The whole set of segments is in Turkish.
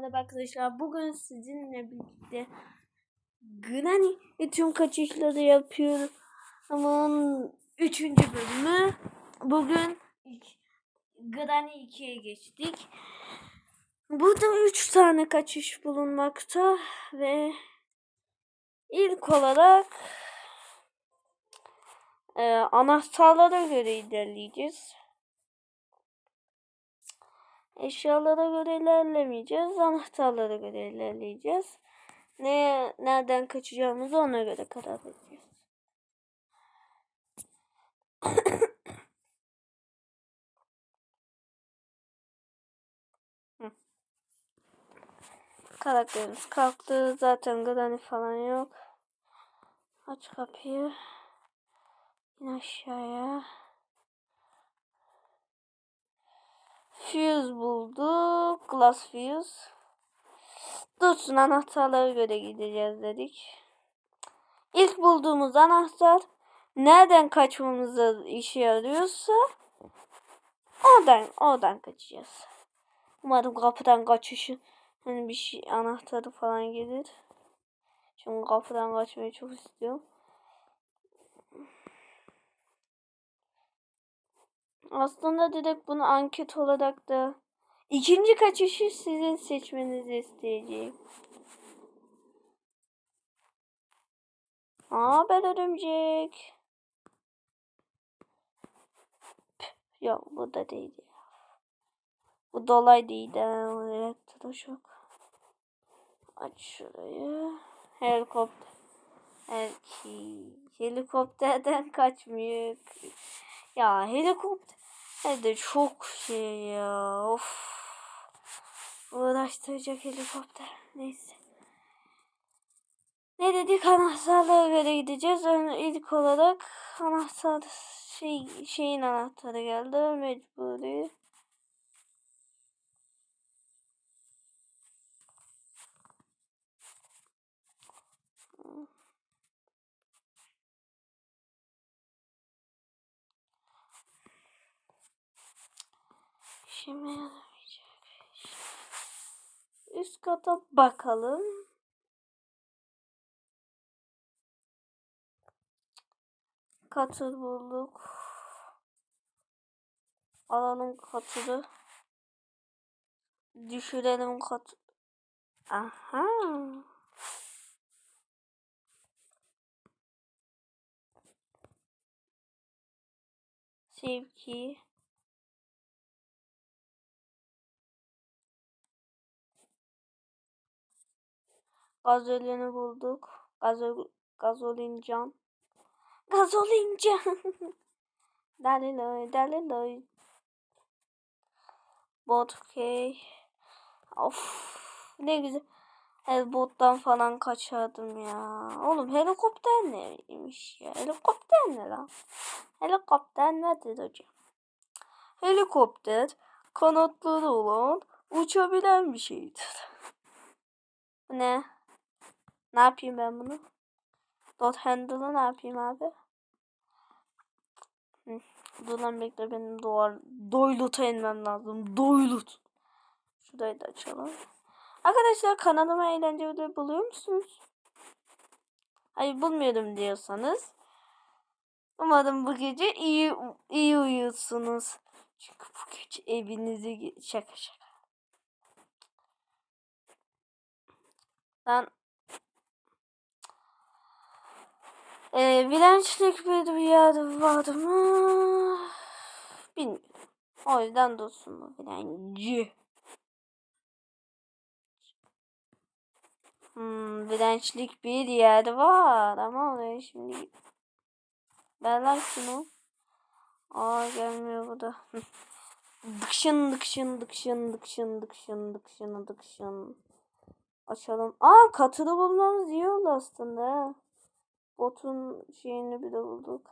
Merhaba arkadaşlar. Bugün sizinle birlikte Granny ve tüm kaçışları yapıyoruz. Ama onun üçüncü bölümü. Bugün Granny 2'ye geçtik. Burada üç tane kaçış bulunmakta ve ilk olarak e, anahtarlara göre ilerleyeceğiz. Eşyalara göre ilerlemeyeceğiz. Anahtarlara göre ilerleyeceğiz. Ne, nereden kaçacağımızı ona göre karar vereceğiz. Karakterimiz kalktı. Zaten Granny falan yok. Aç kapıyı. İn aşağıya. Fuse bulduk. Glass fuse. Dursun anahtarlara göre gideceğiz dedik. İlk bulduğumuz anahtar nereden kaçmamıza işe yarıyorsa oradan oradan kaçacağız. Umarım kapıdan kaçışı hani bir şey anahtarı falan gelir. Çünkü kapıdan kaçmayı çok istiyorum. Aslında direkt bunu anket olarak da ikinci kaçışı sizin seçmenizi isteyeceğim. Aa ben örümcek. Yok bu da değil. Bu dolay değil de elektroşok. Aç şurayı. Helikopter. Erki. Helikopterden kaçmıyor. Ya helikopter. De çok şey ya. Of. Uğraştıracak helikopter. Neyse. Ne dedik anahtarlara göre gideceğiz. İlk olarak anahtar şey şeyin anahtarı geldi. Mecburi. İşime yaramayacak. Üst kata bakalım. Katır bulduk. Alalım katırı. Düşürelim katı. Aha. Sevki. Gazolini bulduk. Gazol, gazolincan. Gazolincan. Daliloy, daliloy. Bot okey. Of. Ne güzel. Helikopterden falan kaçardım ya. Oğlum helikopter neymiş ya? Helikopter ne lan? Helikopter nedir hocam? Helikopter kanatları olan uçabilen bir şeydir. Ne? Ne yapayım ben bunu? Dot handle'ı ne yapayım abi? Hı. Dur lan bekle benim doğar doylut'a inmem lazım. Doylut. Şurayı da açalım. Arkadaşlar kanalıma eğlence video buluyor musunuz? Hayır bulmuyorum diyorsanız. Umarım bu gece iyi iyi uyuyorsunuz. Çünkü bu gece evinize ge- şaka şaka. Ben ee, dirençlik bir yer var mı? Bilmiyorum. O yüzden dursun bu direnci. Hmm, dirençlik bir yer var ama oraya şimdi ver lan şunu. Aa gelmiyor bu da. Dıkşın dıkşın dıkşın dıkşın dıkşın dıkşın dıkşın. Açalım. Aa katılı bulmamız iyi oldu aslında. Botun şeyini bir de bulduk.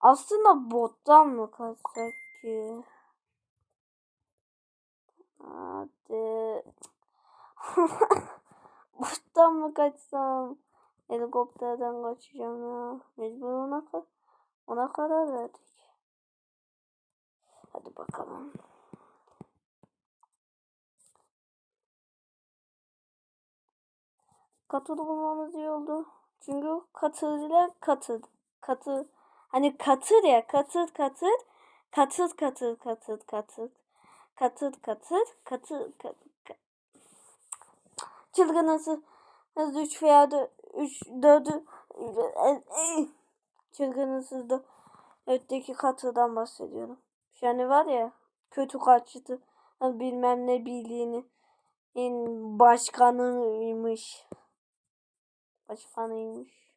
Aslında bottan mı kaçsak ki? Hadi. bottan mı kaçsam? Helikopterden kaçacağım ya. Mecbur ona, ona karar verdik. Hadi bakalım. Katılı bulmamız iyi oldu. Çünkü katırlar katır. Katır. Hani katır ya katır katır. Katır katır katır katır. Katır katır katır katır. Çılgın nasıl? Hızlı 3 veya 3 4 Çılgın hızlı öteki katırdan bahsediyorum. Yani var ya kötü kaçtı. Bilmem ne bildiğini başkanıymış. Başkanıymış.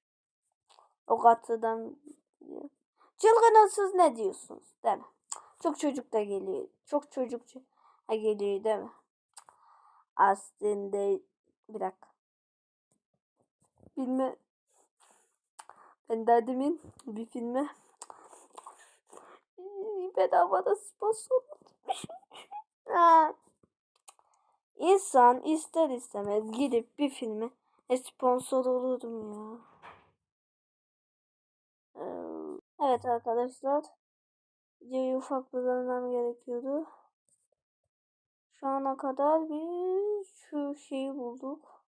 O katıdan çılgın ne diyorsunuz değil mi? Çok çocuk da geliyor. Çok çocuk da geliyor değil mi? Aslında bir dakika. Bilme ben de demin bir filme bedavada sponsor İnsan ister istemez gidip bir filme sponsor olurdum ya. Evet arkadaşlar. Videoyu ufak bölmem gerekiyordu. Şu ana kadar bir şu şeyi bulduk.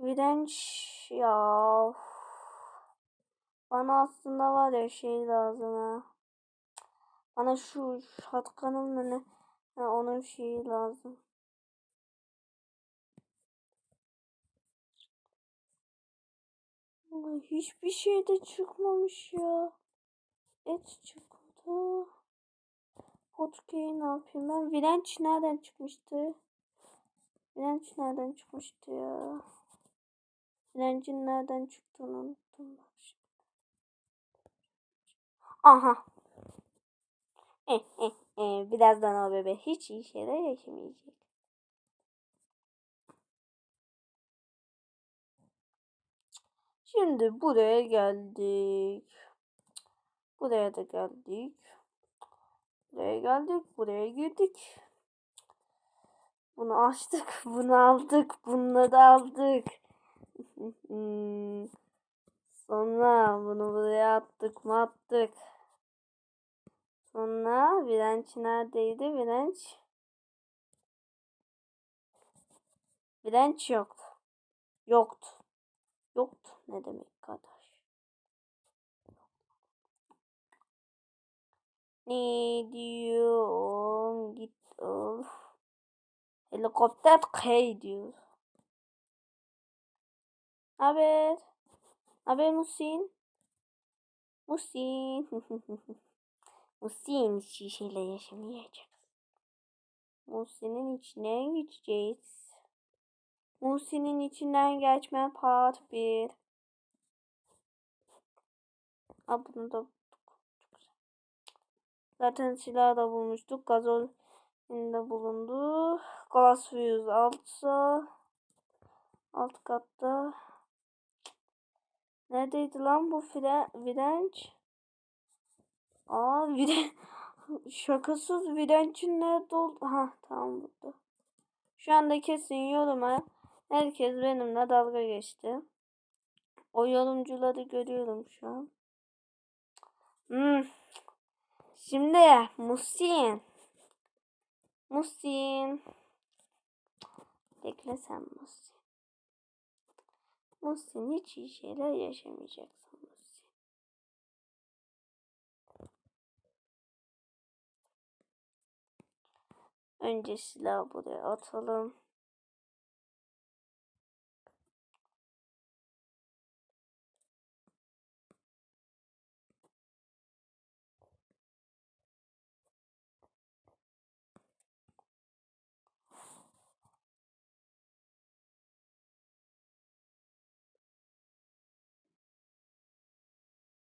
Virenç ya. Bana aslında var ya şey lazım ha. Bana şu şatkanın ne? Ha, onun şeyi lazım. Vallahi hiçbir şey de çıkmamış ya. Et çıktı. Potkeyi ne yapayım ben? Virenç nereden çıkmıştı? Virenç nereden çıkmıştı ya? Virencin nereden çıktığını unuttum. Aha. Eh, eh, eh. Birazdan o bebe hiç iyi şeyler yaşamayacak. Şimdi buraya geldik. Buraya da geldik. Buraya geldik. Buraya girdik. Bunu açtık. Bunu aldık. Bunları da aldık. Sonra bunu buraya attık mı attık. Sonra virenç neredeydi? Virenç. Virenç yoktu. Yoktu. Yoktu. Ne demek kardeş? Ne diyor? Git ol. Helikopter kay diyor. Haber. Haber Musin. Musin. Musin şişeyle yaşamayacak. Musin'in içine gideceğiz. Musin'in içinden geçme part 1. Aa, bunu da Zaten silah da bulmuştuk. Gazol bulundu. Glass Fuse altı. Alt katta. Neredeydi lan bu fire, virenç? Aa viren şakasız virençin nerede oldu? Ha tamam burada. Şu anda kesin yoruma herkes benimle dalga geçti. O yorumcuları görüyorum şu an. Hmm. Şimdi Musin. Musin. Bekle sen Musin. Musin hiç iyi şeyler yaşamayacaksın Musin. Önce silahı buraya atalım.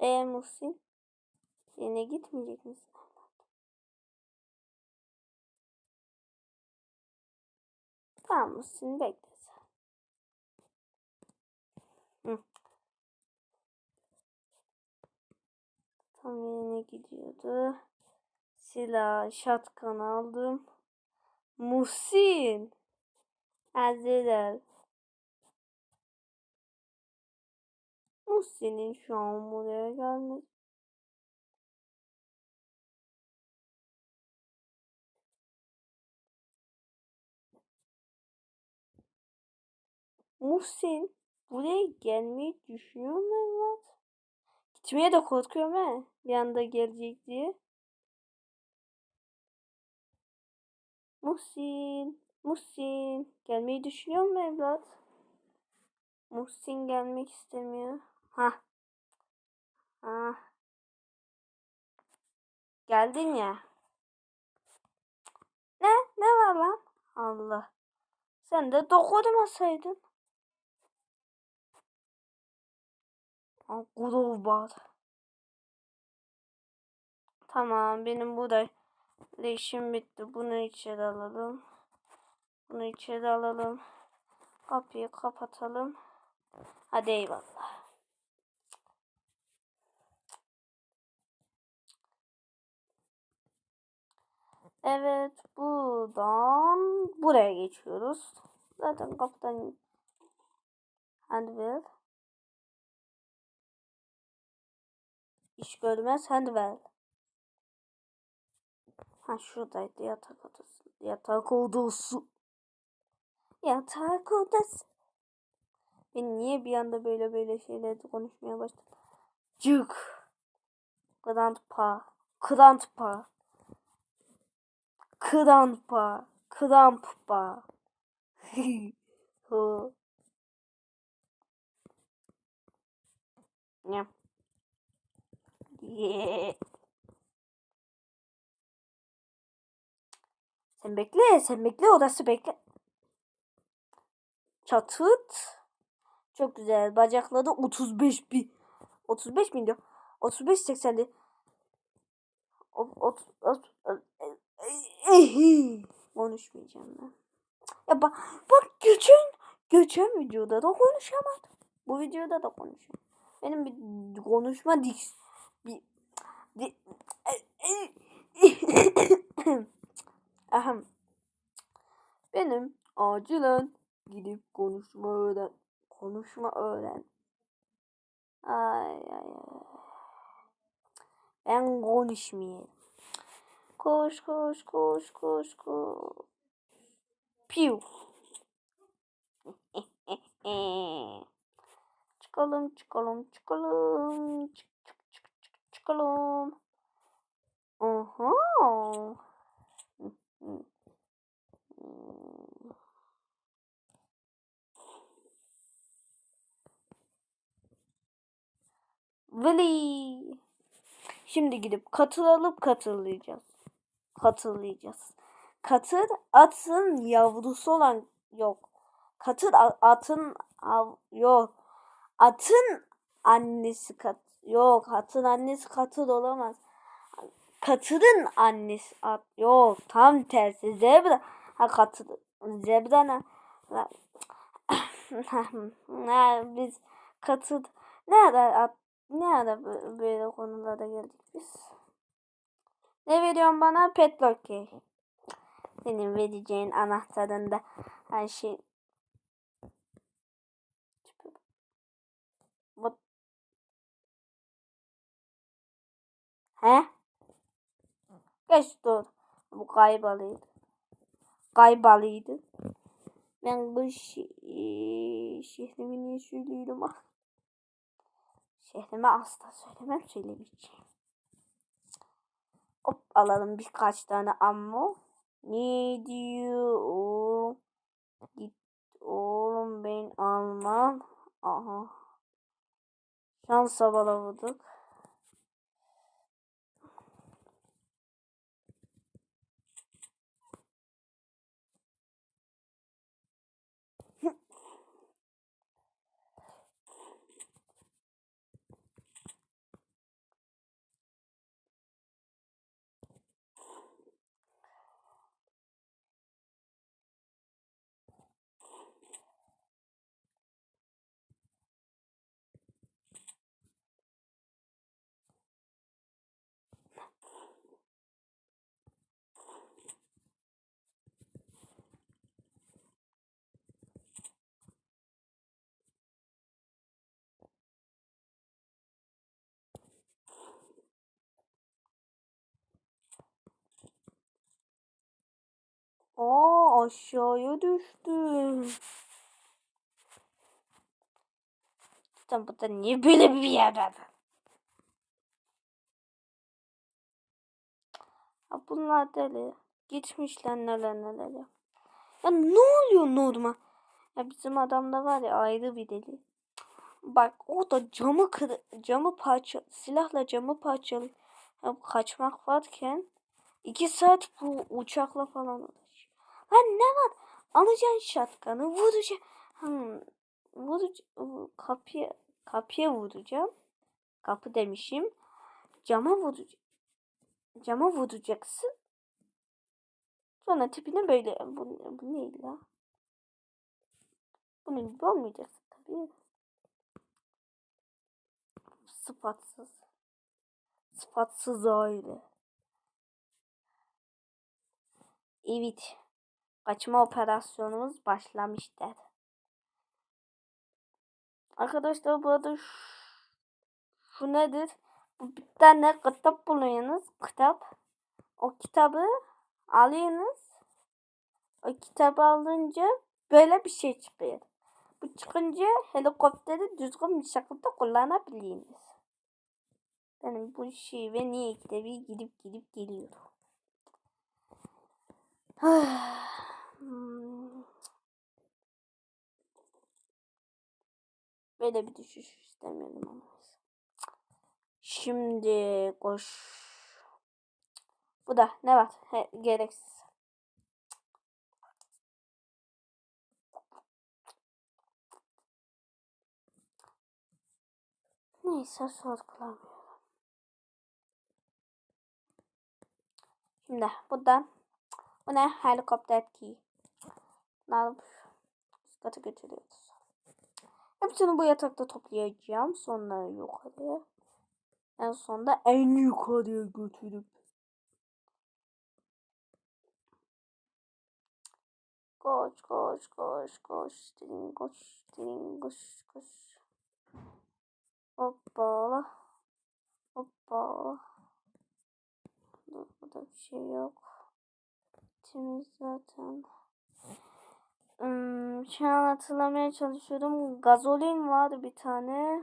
E Muhsin? Yine gitmeyecek misin? Tamam Muhsin bekle sen. Tam yerine gidiyordu. Silah, şatkan aldım. Muhsin. Hazırlar. Muhsin'in şu an buraya gelmesi Muhsin buraya gelmeyi düşünüyor mu evlat? Gitmeye de korkuyorum he. Bir anda gelecek diye. Muhsin, Muhsin gelmeyi düşünüyor mu evlat? Muhsin gelmek istemiyor. Ha. Ha. Geldin ya. Ne? Ne var lan? Allah. Sen de dokunmasaydın. Grov var. Tamam benim burada işim bitti. Bunu içeri alalım. Bunu içeri alalım. Kapıyı kapatalım. Hadi eyvallah. Evet buradan buraya geçiyoruz. Zaten kapıdan handbell. İş görmez handbell. Ha şuradaydı yatak odası. Yatak odası. Yatak odası. Ben niye bir anda böyle böyle şeyler konuşmaya başladım? Cık. Grandpa. Grandpa. Grandpa. Grandpa. Ho. Ne? Yeah. Sen bekle, sen bekle, odası bekle. Çatıt. Çok güzel. Bacakları 35 bin. 35 milyon. 35 80'di. Konuşmayacağım ben. Ya bak, bak geçen geçen videoda da konuşamadım. Bu videoda da konuşuyorum. Benim bir konuşma diks bir, bir Ahem. Benim acilen gidip konuşma öğren. Konuşma öğren. Ay ay ay. Ben konuşmayayım. Koş koş koş koş koş. Piu. çıkalım çıkalım çıkalım. Çık çık çık çık çıkalım. Oha. Veli. Şimdi gidip katıl alıp Katıllayacağız. Katır atın yavrusu olan yok. Katır atın av, yok. Atın annesi kat yok. Atın annesi katır olamaz. Katırın annesi at yok. Tam tersi zebra. Ha katır zebra ne? biz katır ne ara at ne ara böyle konulara geldik biz? Ne veriyorsun bana? Petrokey. Senin vereceğin anahtarında her şey Bu... He? Geç dur. Bu kaybalıydı. Kaybalıydı. Ben bu şehrimi niye söylüyorum ah. Şehrime asla söylemem söylemeyeceğim. Alalım birkaç tane ammo. Ne diyor oğlum? Git oğlum ben almam. Aha. Şansa balavadık. Aa aşağıya düştüm. Sen burada niye böyle bir yerde? Bunlar deli. Gitmişler neler neler ya. Ya ne oluyor Nurma? Ya bizim adamda var ya ayrı bir deli. Bak o da camı kır camı parça silahla camı parçalı kaçmak varken iki saat bu uçakla falan Lan ne var? Alacaksın şatkanı vuracaksın. Hmm, vuruc kapıya kapıya vuracağım. Kapı demişim. Cama vuracağım. Cama vuracaksın. Sonra tipine böyle bu, bu ne la? Bunun gibi olmayacaksın tabii. Sıfatsız. Sıfatsız aile. Evet. Kaçma operasyonumuz başlamıştır. Arkadaşlar bu arada şu, nedir? Bu bir tane kitap buluyorsunuz. Kitap. O kitabı alıyorsunuz. O kitabı alınca böyle bir şey çıkıyor. Bu çıkınca helikopteri düzgün bir şekilde kullanabiliyorsunuz. Benim bu şey ve niye kitabı gidip gidip geliyor. Böyle bir düşüş istemiyordum ama. Şimdi koş. Bu da ne var? He, gereksiz. Neyse sorgulamıyorum. Şimdi buradan bu ne? Helikopter key. Alıp üst kata götürüyoruz. Hepsini bu yatakta toplayacağım. Sonra yukarıya. En sonunda en yukarıya götürüp Koş koş koş koş. Dilin koş. Dilin koş koş. Hoppala. Hoppala. Burada bir şey yok. Temiz zaten. Hmm, şu hatırlamaya çalışıyorum. Gazolin var bir tane.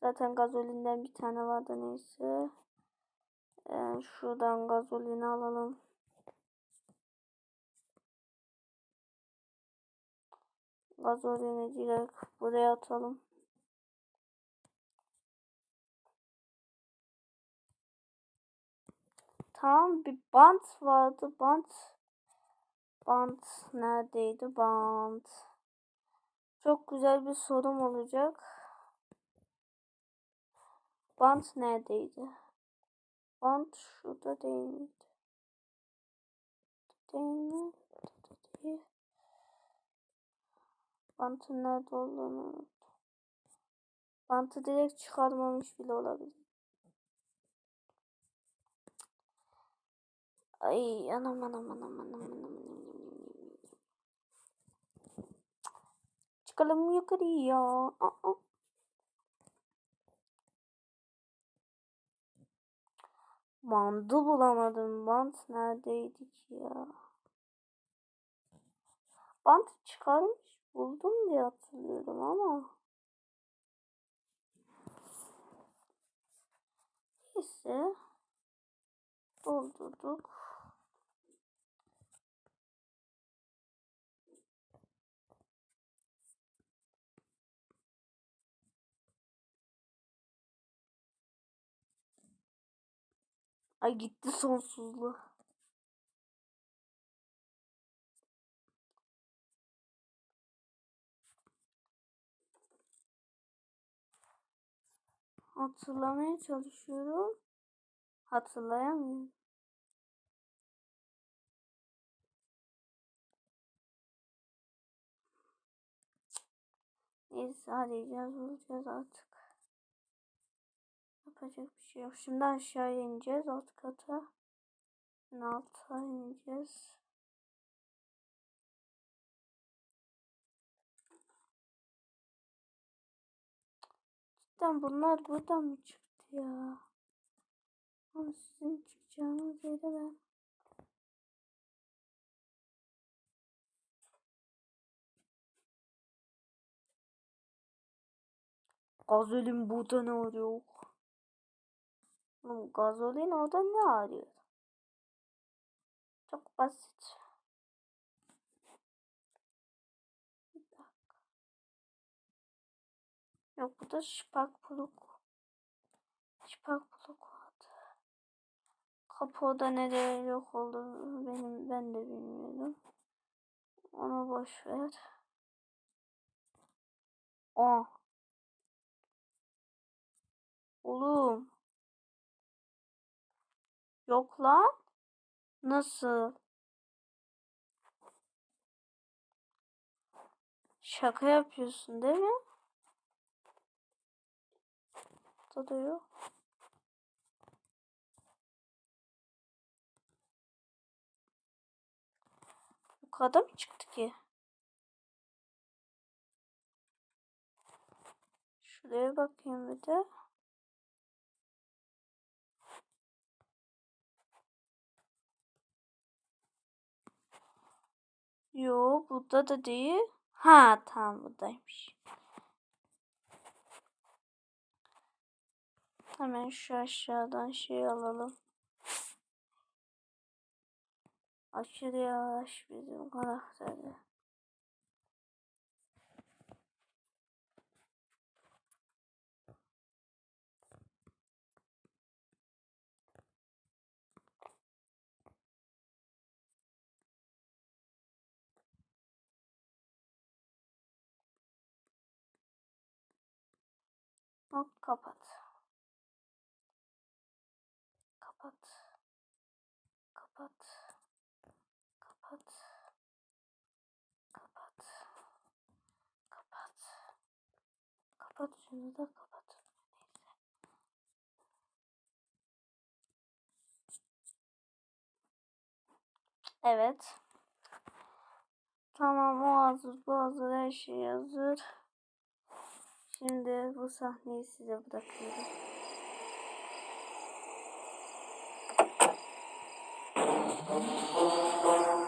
Zaten gazolinden bir tane vardı neyse. Ee, şuradan gazolini alalım. Gazolini direkt buraya atalım. Tamam bir bant vardı. Bant. Bant neredeydi? Bant. Çok güzel bir sorum olacak. Bant neredeydi? Bant şurada değil miydi? Değil mi? Değil. Bantın nerede olduğunu unuttum. Bantı direkt çıkarmamış bile olabilir. Ay anam anam anam anam anam. Çıkalım yukarıya. Aa. Bandı bulamadım. Bant neredeydi ki ya? Bant çıkarmış buldum diye hatırlıyorum ama. Neyse. Doldurduk. Ay gitti sonsuzluğu. Hatırlamaya çalışıyorum. Hatırlayamıyorum. Neyse arayacağız bulacağız artık. Yapacak bir şey yok. Şimdi aşağıya ineceğiz alt kata. Alta ineceğiz. Cidden bunlar buradan mı çıktı ya? Ama sizin çıkacağınız yere ben Gazolin burada ne arıyor? Oğlum gazolin orada ne arıyor? Çok basit. Yok bu da şıpak buluk. Şıpak buluk vardı. Kapı orada nereye yok oldu benim ben de bilmiyorum. Onu boş ver. Aa. Oğlum. Yok lan. Nasıl? Şaka yapıyorsun değil mi? Burada da yok. Yukarıda mı çıktı ki? Şuraya bakayım bir de. Yo burada da değil. Ha tamam buradaymış. Hemen şu aşağıdan şey alalım. Aşırı yavaş bizim karakteri. Hop kapat. Kapat. Kapat. Kapat. Kapat. Kapat. Kapat şunu da kapat. Evet. Tamam o hazır bu hazır her şey hazır. Şimdi bu sahneyi size bırakıyorum. Evet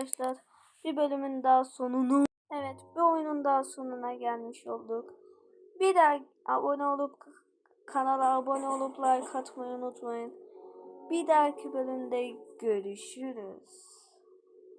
arkadaşlar bir bölümün daha sonunu Evet bir oyunun daha sonuna gelmiş olduk. Bir daha abone olup kanala abone olup like atmayı unutmayın. Bir dahaki bölümde görüşürüz.